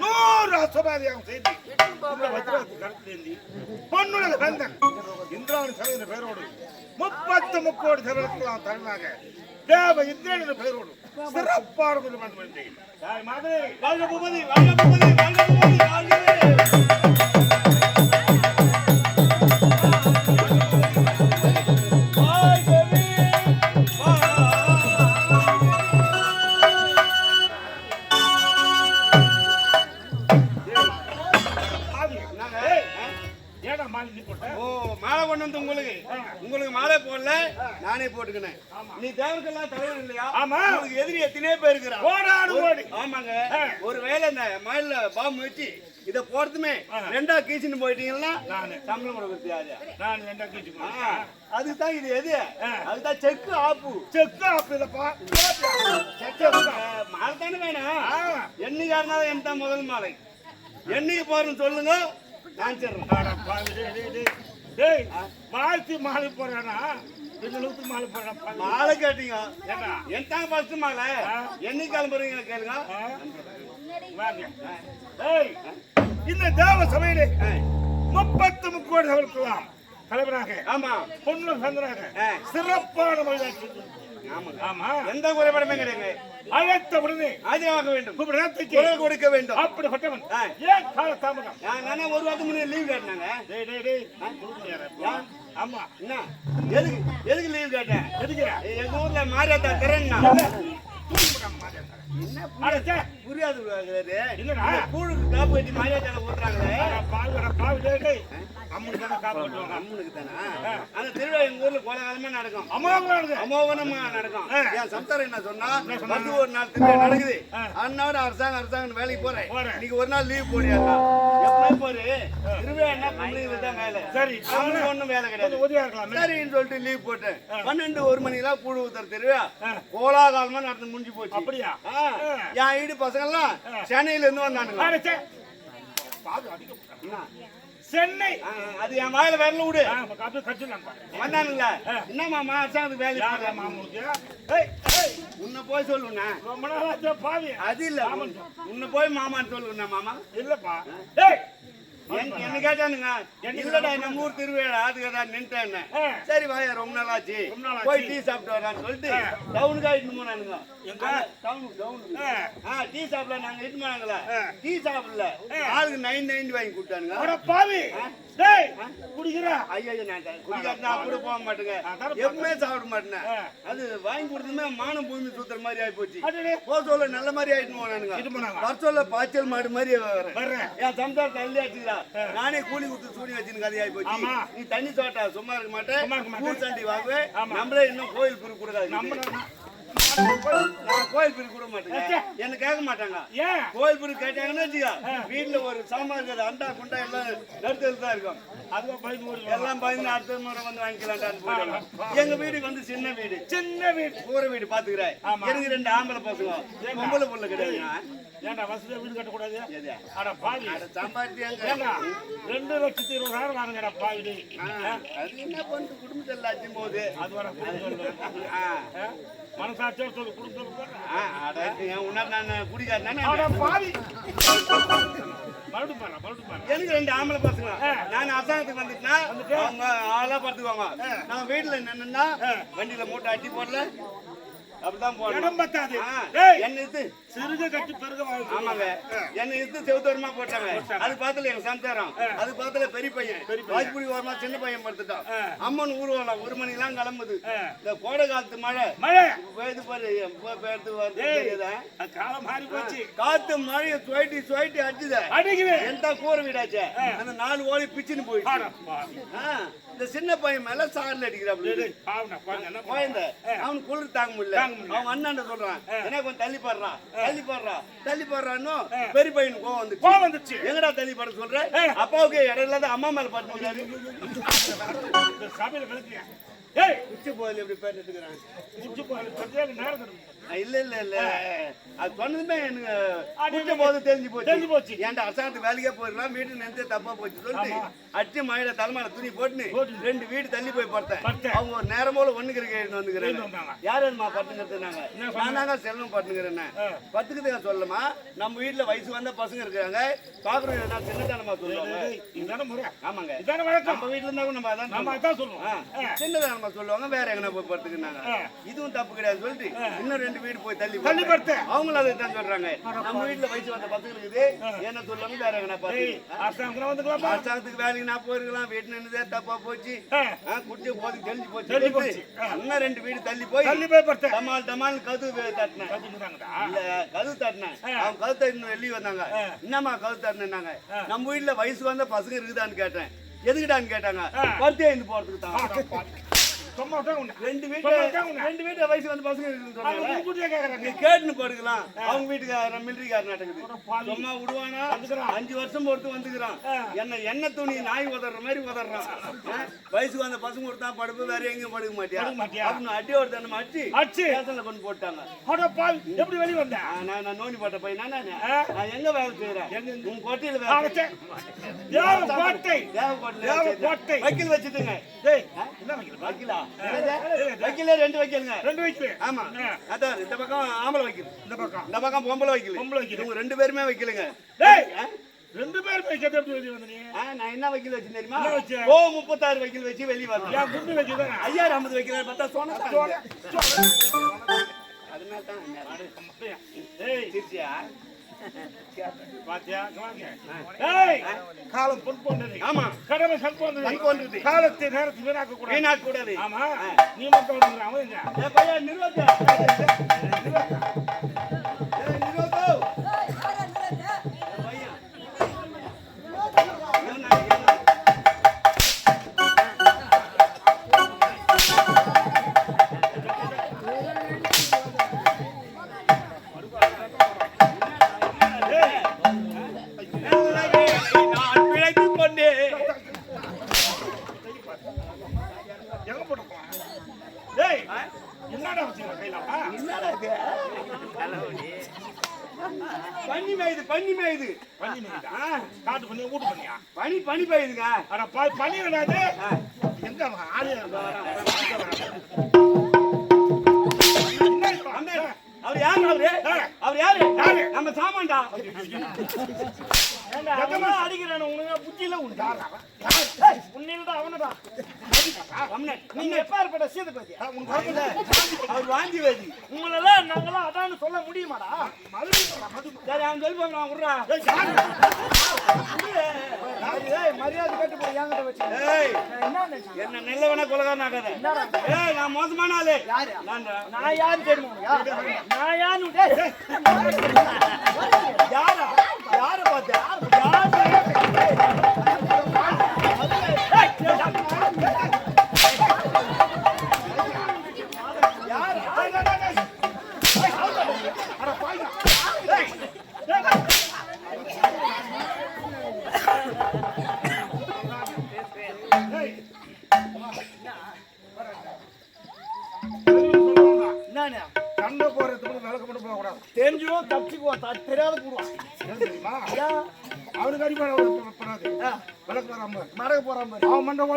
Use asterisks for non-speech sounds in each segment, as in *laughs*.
நூறு அசபாதியாகும் செய்தி. கடத்தி பொண்ணுடைய பந்தன் இந்திராணி சலை என்ற பெயரோடு. முப்பத்து முப்போடு செலவுக்கெல்லாம் தலைவனாக தேவ இந்திரன் சிறப்பான ஓ மாலை கொண்டு வந்து உங்களுக்கு? உங்களுக்கு மாலை போடல? நானே போட்டுக்கினேன். நீ தேவருக்கெல்லாம் தலைவர் இல்லையா? ஆமா. உங்களுக்கு எதிரி எத்தனையோ பேர் இருக்கிறான் ஓடாடு ஓடி. ஆமாங்க. ஆ. ஒரு வேளை இந்த மயில பாம்பு வச்சு இத போறதுமே ரெண்டா கீச்சின்னு போயிட்டீங்கன்னா நானு. சம்பளம் கொடுக்கறது யாரு நான் ரெண்டா ஆ, அதுதான் இது எது? அதுதான் செக்கு ஆப்பு. செக்கு ஆப்பிலப்பா மாலை தானே வேணும். ஆ. என்னைக்கா இருந்தாலும் என் தான் முதல் மாலை. என்னைக்கு போறேன்னு சொல்லுங்க. நான் டேய், வாழ்த்தி மாலை போறானா எங்களுக்கு மாலை போறான். மாலை கேட்டீங்க ஏண்டா? என் தான் ஃபர்ஸ்ட் மாலை. என்னைக்கு கிளம்புறீங்க கேளுங்க? வாங்க. டேய், இந்த தேவ சபையிலே முப்பத்து முக்கோடி அவர்களுக்கெல்லாம் தலைவராக ஆமா பொண்ணு சந்தராக. சிறப்பான ஆமாங்க ஆமா. எந்த குறைபாடுமே கிடையாது. அழைத்த உடனே ஆஜராக வேண்டும். குரல் கொடுக்க வேண்டும். அப்படிப்பட்டவன். ஏன் கால தாமதம் நான் நானே ஒரு வாரத்துக்கு முன்னாடி லீவ் கேட்டாங்க. டேய் டேய் டேய். கொடுக்கலையாடா? ஆமா. என்ன? எதுக்கு எதுக்கு லீவ் கேட்டேன்? எதுக்குடா? எங்க ஊர்ல மாரியாத்தா. அட சே, புரியாது? கூழுக்கு காப்பு கட்டி டேய், டேய். அம்மனுக்கு தானே. அம்மனுக்கு தானே அந்த திருவிழா எங்க ஊர்ல கோலாகலமா நடக்கும். அமோகனமா நடக்கும் ஆ. என் சம்சாரம் என்ன சொன்னா? வந்து ஒரு நாள் திருவிழா நடக்குது. அண்ணாவோட அரசாங்கம் அரசாங்கம் வேலைக்கு போறேன். இன்னைக்கு ஒரு நாள் லீவ் போரு தான் வேலை சரி. அவனுக்கு ஒண்ணும் வேலை கிடையாது கொஞ்சம் உதவியா இருக்கலாமே. சரின்னு சொல்லிட்டு லீவ் போட்டேன் பன்னெண்டு ஒரு மணிக்கெல்லாம் கூழ் ஊத்துற திருவிழா கோலாகாலமா நடந்து முடிஞ்சு போச்சு அப்படியா? என் வீடு பசங்க எல்லாம் சென்னையில இருந்து வந்தானுங்க? சென்னை. அது என் வாயில வரல விடு. வந்தானுங்களா. என்ன மாமா அரசாங்கத்துக்கு? ஏய், ஏய், உன்னை போய் சொல்லுண்ணா. ரொம்ப நாளாச்சே, பாவி. அது இல்ல. உன்னை போய் மாமான்னு சொல்லுண்ணா மாமா. இல்லப்பா. என்ன கேட்டானுங்க இல்லடா நம்ம ஊர் திருவிழா அதுக்கு தான் நின்ட்டேன். சரி வாயா ரொம்ப நாள் ஆச்சு. போய் டீ சாப்பிட்டு வரான்னு சொல்லிட்டு டவுனுக்கு ஆயிட்டு போனானுங்க? டவுனுக்கு டவுனுக்கு ஆ. டீ சாப்பிடல நாங்க இட்டு போனாங்களா. டீ சாப்பிடல ஆளுக்கு நைன் நைன் வாங்கி கொடுத்தானுங்க பாவி. டேய், குடிக்கிற? ஐயோ நான் குடிக்காட்டினா கூட போக மாட்டேங்க எப்பவுமே சாப்பிட மாட்டேன். அது வாங்கி கொடுத்ததுமே மானம் பூமி சுத்துற மாதிரி ஆகி போச்சு அடடே. போ சொல்ல நல்ல மாதிரி ஆயிட்டு போனானுங்க. வர சொல்ல பாய்ச்சல் மாடு மாதிரி வர்றேன். என் சம்சாரம் தள்ளி ஆச்சுடா நானே கூலி கொடுத்து சூடி வச்சுன்னு போச்சு ஆமா. நீ தண்ணி சோட்டா சும்மா இருக்க மாட்டேன் சண்டி வாங்குவேன். நம்மளே இன்னும் கோயில் பிரி கூடாது நம்ம கோயில் பிரி கூட மாட்டேங்க. என்ன கேட்க மாட்டாங்க. ஏன்? கோயில் பிரி கேட்டாங்கன்னு வச்சுக்கோ வீட்டுல ஒரு சாமான் இருக்காது அண்டா குண்டா எல்லாம் நடுத்தல் தான் இருக்கும். எல்லாம் பயந்து அடுத்த முறை வந்து போயிடுவாங்க எங்க வீடு வந்து சின்ன வீடு. சின்ன வீடு. கூரை வீடு பாத்துக்கிறேன். எனக்கு ரெண்டு ஆம்பளை பசங்க. பொம்பளை புள்ள கிடையாதுங்க ஏன்டா வசதியா வீடு கட்டக்கூடாது? அட பாவி. சம்பாதிச்சாங்க ரெண்டு லட்சத்தி இருபதாயிரம் அது என்ன பண்ணிட்டு குடும்பத்தில் எல்லாத்தையும் போகுது? அது வர ஆ. சொல்லு என் நான் எனக்கு ரெண்டு ஆம்பளை பசங்க நான் அரசாங்கத்துக்கு வந்துட்டேன்னா அவங்க ஆளா பார்த்துக்குவாங்க நான் வீட்டுல என்னன்னா வண்டியில மூட்டை அட்டி போடல அப்படிதான் போடணும். இடம் பத்தாது. ஆ, ஏய் என்ன இது. சிறுக கட்டி பெருக வாழ்க்கை ஆமாங்க. என்ன இது செவுத்தோரமா போட்டாங்க. அது பார்த்துல எங்க சந்தாரம் அது பார்த்துல பெரிய பையன். வாய்ப்புடி ஓரமா சின்ன பையன் படுத்துட்டான். அம்மன் ஊர்வலம் ஒரு மணிக்கெல்லாம் கிளம்புது. இந்த கோடை காலத்து மழை. மழை. பெய்து பாரு வருது காலம் மாறி போச்சு. காத்து மழைய சுவைட்டி சுவைட்டி அடிச்சுத. அடிக்குது. எந்த கூரை வீடாச்சே. அந்த நாலு ஓடி பிச்சுன்னு போயிடுச்சு. ஆ, இந்த சின்ன பையன் மேல சாரில் அடிக்கிறாப்ல? குழந்தை அவனுக்கு குளிர் தாங்க முடியல. அவன் அண்ணன் சொல்றான் என்ன கொஞ்சம் தள்ளி பாடுறான் தள்ளி பாடுறா தள்ளி பாடுறான்னு பெரிய பையனுக்கு கோவம் வந்துச்சு. கோவம் வந்துச்சு. எங்கடா தள்ளி பாட சொல்ற. அப்பாவுக்கு இடம் இல்லாத அம்மா மேல விளக்கியா ஏய் உச்சி போதில் எப்படி பேர் எடுத்துக்கிறான் உச்சி போய் சரியாக நேரம் தரும். இல்ல இல்ல இல்ல. அது சொன்னதுமே எனக்கு உச்ச போது தெரிஞ்சு போச்சு. தெரிஞ்சு போச்சு. ஏன்டா அரசாங்கத்துக்கு வேலைக்கே போயிருக்கலாம் வீட்டு நினைச்சு தப்பா போச்சு சொல்லிட்டு அச்சு மழையில தலைமையில துணி போட்டுன்னு போட்டு. ரெண்டு வீடு தள்ளி போய் படுத்தேன். அவங்க ஒரு நேரம் போல ஒண்ணுக்கு எழுந்து வந்துக்கிறேன். யார் வேணுமா பட்டுங்கிறதுனாங்க நான் தாங்க செல்வம் பட்டுங்கிறேன் பத்துக்கு சொல்லமா? நம்ம வீட்டுல வயசு வந்த பசங்க இருக்கிறாங்க. பாக்குறது நான் சின்னதானமா சொல்லுவாங்க. இதுதானே முறை. ஆமாங்க. இதான வழக்கம். நம்ம வீட்டுல இருந்தா நம்ம அதான் நம்ம. அதான் சொல்லுவோம். சின்னதானமா சொல்லுவாங்க வேற எங்கனா போய் படுத்துக்கினாங்க. ஆ. இதுவும் தப்பு கிடையாது சொல்லிட்டு இன்னும் ரெண்டு வீடு போய் தள்ளி தள்ளி. படுத்தேன். அவங்களும் அதை தான் சொல்றாங்க. நம்ம வீட்டுல வயசு வந்த பசங்க இருக்குது என்ன சொல்லுவாங்க வேற பாத்து. அரசாங்கத்துல வந்துக்கலாமா? அரசாங்கத்துக்கு வேலைக்கு நான் போயிருக்கலாம். வீட்டு நின்னுதே தப்பா போச்சு. குடிச்ச போது தெளிஞ்சு போச்சு. தெளிஞ்சு போச்சு. இன்னும் ரெண்டு வீடு தள்ளி போய் தள்ளி போய் படுத்தேன். டமால் டமால் கதவு தட்டினேன். இல்ல கதவு தட்டினேன். அவங்க கதவு தட்டின வெளியே வந்தாங்க. என்னம்மா கதவு தட்டினாங்க நம்ம வீட்டுல வயசு வந்த பசங்க இருக்குதான்னு கேட்டேன். எதுக்குடான்னு கேட்டாங்க. பருத்தி ஐந்து போறதுக்கு தான். ரெண்டு வீட்டு ரெண்டு வீட்டு வயசு வந்த பசங்க நீ கேட்டுன்னு படுக்கலாம் அவங்க வீட்டுக்கார மிலிட்டரிக்கார நடக்குது சும்மா விடுவானா? அஞ்சு வருஷம் பொறுத்து வந்துக்கிறான். என்ன என்ன துணி நாய் உதற மாதிரி உதறான்? வயசுக்கு வந்த பசங்க ஒருத்தான் படுப்பு வேற எங்கேயும் படுக்க மாட்டியா? அப்படின்னு அடி ஒரு தண்ணம் அடிச்சு. ஸ்டேஷன்ல கொண்டு போட்டாங்க. எப்படி வெளிய வந்த? ஆ, நான் நான் நோண்டி போட்ட பையன். நானு. எங்க வேலை செய்யறேன்? உன் கோட்டையில வேலை கோட்டை. வக்கீல் வச்சுட்டுங்க. டேய் என்ன வைக்கிறா வக்கீலா? வக்கீலே ரெண்டு வக்கீலுங்க. ரெண்டு வயசு ஆமா. அதான் இந்த பக்கம் ஆம்பளை வக்கீல். இந்த பக்கம். இந்த பக்கம் பொம்பளை வைக்கல. பொம்பளை வைக்கல. இவங்க ரெண்டு பேருமே வைக்கலுங்க. டேய்! ரெண்டு பேரும் வைக்கிறது எப்படி வெளிய வந்த நீ நான் என்ன வைக்கல் வச்சு தெரியுமா? வச்ச? ஓ முப்பத்தாறு வைக்கல் வச்சு வெளியே ஏன் குண்டு வச்சுதான். ஐயாயிரம் ஐம்பது வைக்கல பார்த்தா சொன்ன அதனால தான் ஏய். திருச்சியா காலம் பொன் போன்றது ஆமா. கடமை சன் போன்றது போன்றது. காலத்தை நேரத்தை வீணாக்க கூடாது வீணாக்க கூடாது ஆமா நீ மட்டும் அவன் பண்ணி நீடா காட்டு பண்ணி வீட்டு பண்ணியா? பனி பனி பெய்யுதுங்க. அட பா பண்ணி விடாது எங்க ஆளே அவர் யாரு அவரு? அவர் யாரு? யாரு? நம்ம சாமான்டா. அடிக்கிறான? உனக்கு புத்தியில உண்டா உன்னில்தான் அவனடா நீங்க எப்ப ஏற்பட்ட சீத பத்தியா அவர் வாந்தி வேதி உங்களெல்லாம் நாங்களாம் அதான்னு சொல்ல முடியுமாடா? சரி அவன் சொல்லி போங்க விட்றா. மரியாதை கட்டு போய் என்கிட்ட வச்சு. என்ன நல்லவன கொலகாரன் ஆகாத ஏய் நான் மோசமான ஆளு. நான் யாரு தெரியுமா? நான் யாரு யாரா? யார பார்த்த என்னண்ணே?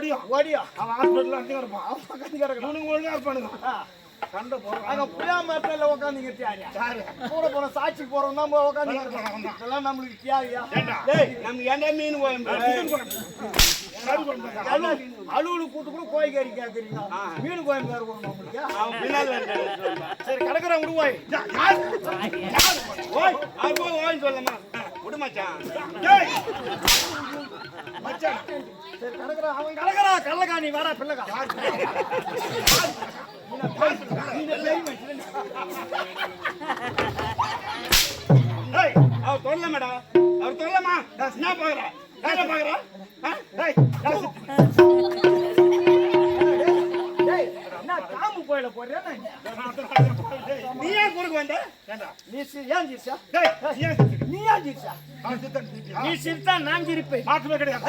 ஓடியும் ஓடியா. அவன் ஹாஸ்பிட்டல் அங்கே இருப்பான் அவன் பக்கத்து கிடக்குறான். இவனுக்கு ஒழுங்கா இருப்பானுங்க. சண்டை போறான். அங்க புளியா மரத்துல உட்காந்துங்க தியாரியா யாரு? கூட போன சாட்சிக்கு போறோம் தான் உட்காந்து தான். இதெல்லாம் நம்மளுக்கு ஏண்டா? டேய் நமக்கு ஏன்டா மீன் கோயம்பு சரி பண்ணுங்க அலுவலு கூட்டு கூட கோழிக்கறி கேக்குறீங்க. மீன் கோயம்பு வேறு கொடுக்கணும் உங்களுக்கு? அவன் பின்னால. சரி கிடக்குறான் விடுவாய் ஓய் அவர் போய் ஓய்ன்னு சொல்லமா விடு மச்சான். சரி கிடக்குறான் அவன் கிடக்குறான் கள்ளக்கா நீ வாடா பிள்ளைக்கா. அவர் தொல்லமாடா அவர் தொல்லமா என்ன பாக்குறா. என்ன நீ ஏன் குறுக்கு வந்த? நீ ஏன் சிரிச்சா டேய் ஏன் சிரிக்கிறீங்க? நீ ஏன் சிரிச்சியா? நீ சிரித்தா நான் சிரிப்பேன். மாற்றமே கிடையாது.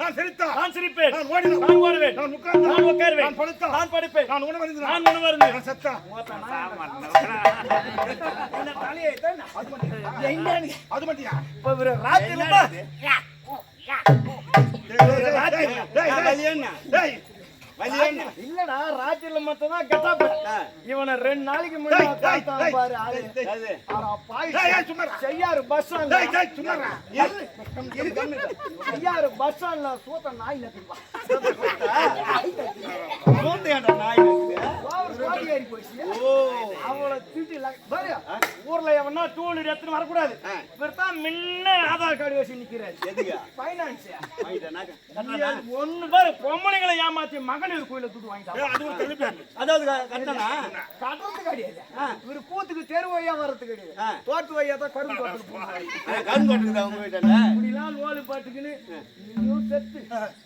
நான் சிரித்தா நான் சிரிப்பேன். நான் ஓடினேன். நான் ஓடுவேன். நான் உட்கார்ந்தேன். நான் உட்காருவேன். நான் படுத்தா நான் படுப்பேன். நான் உணவருந்தினேன் நான் உணவருந்தேன் நான் செத்தா என்ன தலையை தான் அது மட்டும் அது மட்டியா இப்ப இவரு ராத்திரில இல்லடா ராத்திரில மட்டும் தான் கெட்டப் இவனை ரெண்டு நாளைக்கு முன்னாடி. செய்யாரு பஸ். செய்யாரு பஸ் சூத்த நாய் மூத்தையாண்டா நாய் அவளை திட்டி பாரு ஊர்ல எவனா டூல் எடுத்துன்னு வரக்கூடாது. இவர் தான் முன்ன ஆதார் கார்டு வச்சு நிக்கிறாரு. பைனான்ஸ் ஒண்ணு பாரு பொம்பளைங்களை ஏமாத்தி மகளிர் கோயில துட்டு தள்ளுபடி அதாவது கட்டணா? கட்டுறது கிடையாது. இவரு கூத்துக்கு தெரு வழியா வர்றது கிடையாது. தோட்டு வழியா தான் கரும்பு தோட்டத்துக்கு வீட்டாண்ட இப்படிலாம் லோலு பாட்டுக்குன்னு நீயும் செத்து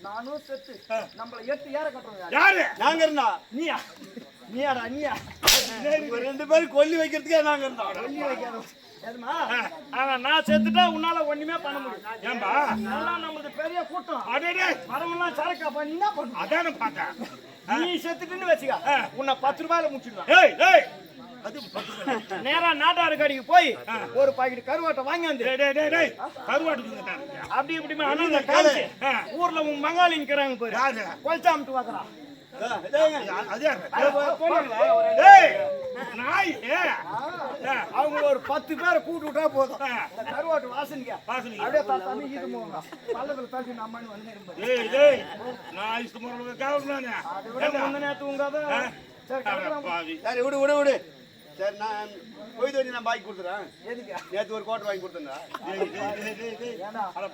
நானும் செத்து நம்மள எட்டு ஏற கட்டுறது யாரு? நாங்க இருந்தோம் நீயா? நீயாடா நீயா? *laughs* ரெண்டு பேரும் கொல்லி வைக்கிறதுக்கே நாங்க இருந்தோம். எதுமா ஆனா நான் செத்துட்டா உன்னால ஒண்ணுமே பண்ண முடியும் ஏன்பா? நம்மளது பெரிய கூட்டம். அடடே வரவெல்லாம் சரக்கா நீ என்ன பண்ண அதானே பார்த்தேன். நீ செத்துட்டுன்னு வச்சுக்க. உன்னை பத்து ரூபாயில முடிச்சிடுவான். ஏய் ஏய். நேரா நாட்டாறு கடைக்கு போய் ஒரு பாக்கெட் கருவாட்டை வாங்கி வந்து. கேட்டான் அப்படி இப்படி. ஊர்ல உன் மங்காளி நிக்கிறாங்க பாரு. கொல்சாமிட்டு வாக்குறான். அவங்க ஒரு பத்து பேரை கூட்டு விட்டா போதும். கருவாட்டு வாசனைக்கு. அப்படியே தா- தண்ணி ஈட்டு போவாங்க. பள்ளத்துல நம்ம வந்து உங்காத சரி விடு விடு விடு சரி நான் போய் தோட்டி நான் பாக்கி கொடுத்துறேன். நேத்து ஒரு கோட்டை வாங்கி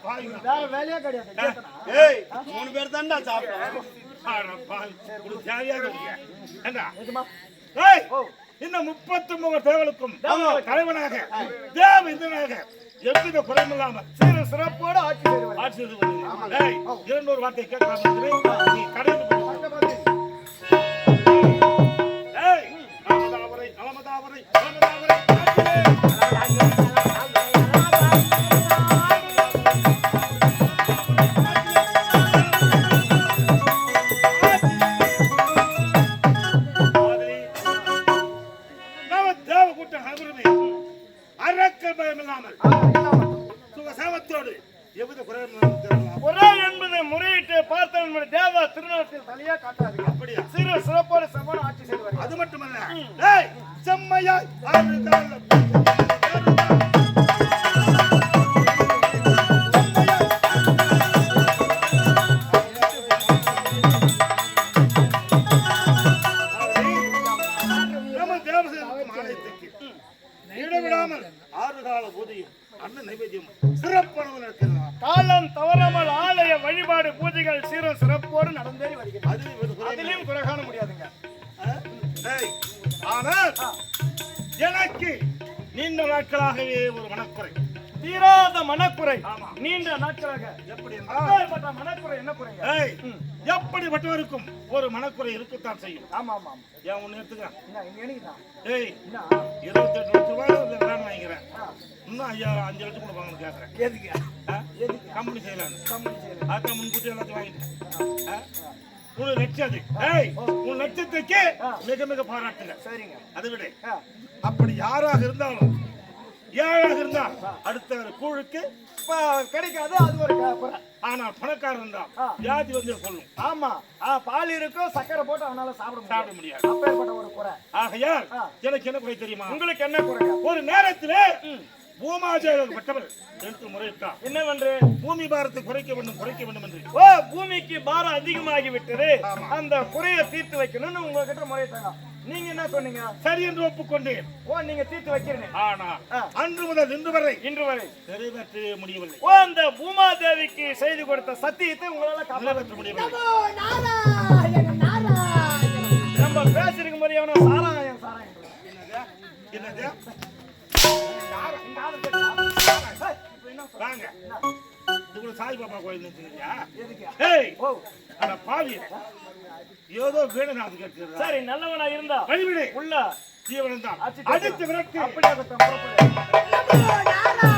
பாவிங்க வேற வேலையே கிடையாது. மூணு பேர் தான்டா சாப்பிட்டோம். இந்த முப்பத்து மூணு தேவலுக்கும். தலைவனாக தேவ இந்திரனாக எவ்வித குறைமில்லாமல் சீர சிறப்போட ஆட்சி ஆட்சி இரண்டொரு வார்த்தை கேட்கலாம் நீ கடையில் போய் ஏய், நலமதாவரை, நைவேத்தியம். சிறப்பானது நடக்கிறது. காலம் தவறாமல் ஆலய வழிபாடு பூஜைகள் சீர சிறப்போடு நடந்தேறி வருகிறது. அது. அதிலையும் குறை காண முடியாதுங்க. ஆனால் எனக்கு நீண்ட நாட்களாகவே ஒரு மனக்குறை. தீராத மனக்குறை. நீண்ட நாட்களாக எப்படி? என்றால் அப்பேற்பட்ட மனக்குறை என்ன குறைங்க? ஏய், எப்படிப்பட்டவருக்கும் ஒரு மனக்குறை இருக்கத்தான் செய்யும்? ஆமா ஆமா ஏன் ஒண்ணு எடுத்துக்க. ஏய் என்ன? இருபத்தெட்டு லட்ச ரூபாய் இந்த வேன் வாங்கிக்கிறேன். இன்னும் ஐயா அஞ்சு லட்சம் கொடுப்பாங்கன்னு கேட்கறேன் எதுக்கு? எதுக்கு? கம்பெனி செய்யலான்னு கம்பெனி செய்யறது அதான் முன்கூட்டி எல்லாத்தையும் வாங்கிட்டு? உன் லட்சம் அது. ஏய் உன் லட்சத்துக்கு மிக மிக பாராட்டுங்க. சரிங்க. அதை விட. அப்படி யாராக இருந்தாலும் ஏழாக இருந்தால் அடுத்த கூழுக்கு கிடைக்காது அது ஒரு குறை. ஆனால் பணக்காரன் ஆ. வியாதி வந்து கொள்ளும். ஆமா. பால் இருக்கும் சக்கரை போட்டு அவனால சாப்பிட சாப்பிட முடியாது. அப்பேற்பட்ட ஒரு குறை. ஆகையால் ஆ. எனக்கு என்ன குறை தெரியுமா? உங்களுக்கு என்ன குறைங்க ஒரு நேரத்திலே பூமாஜேபட்டவர் எடுத்து முறையிட்டார். என்ன பண்ற பூமி பாரத்தை குறைக்க வேண்டும் குறைக்க வேண்டும் என்று. ஓ பூமிக்கு பாரம் அதிகமாகி விட்டது. அந்த குறையை தீர்த்து வைக்கணும்னு உங்ககிட்ட முறையிட்டாங்க. நீங்க என்ன சொன்னீங்க? சரி என்று ஒப்புக்கொண்டேன். ஓ நீங்க தீர்த்து வைக்கிறீங்க ஆனால் ஆ. அன்று முதல் இன்று வரை இன்று வரை. நிறைவேற்றவே முடியவில்லை. ஓ அந்த பூமாதேவிக்கு செய்து கொடுத்த சத்தியத்தை உங்களால காப்பாற்ற நிறைவேற்ற முடியவில்லை. நம்ம பேசிருக்கும் போது எவனோ சாராயம் சாராயம் என்னது? வாங்க. இது கூட சாய் பாபா கோயில் நினைச்சுக்கிறியா எதுக்கு? ஏய் ஓ. அட பாவி. ஏதோ வேணும் அது கேட்கிறது சரி நல்லவனா இருந்தா வழிவிடு. உள்ள ஜீவனம் தான் அடித்து விரட்டு. நாராயண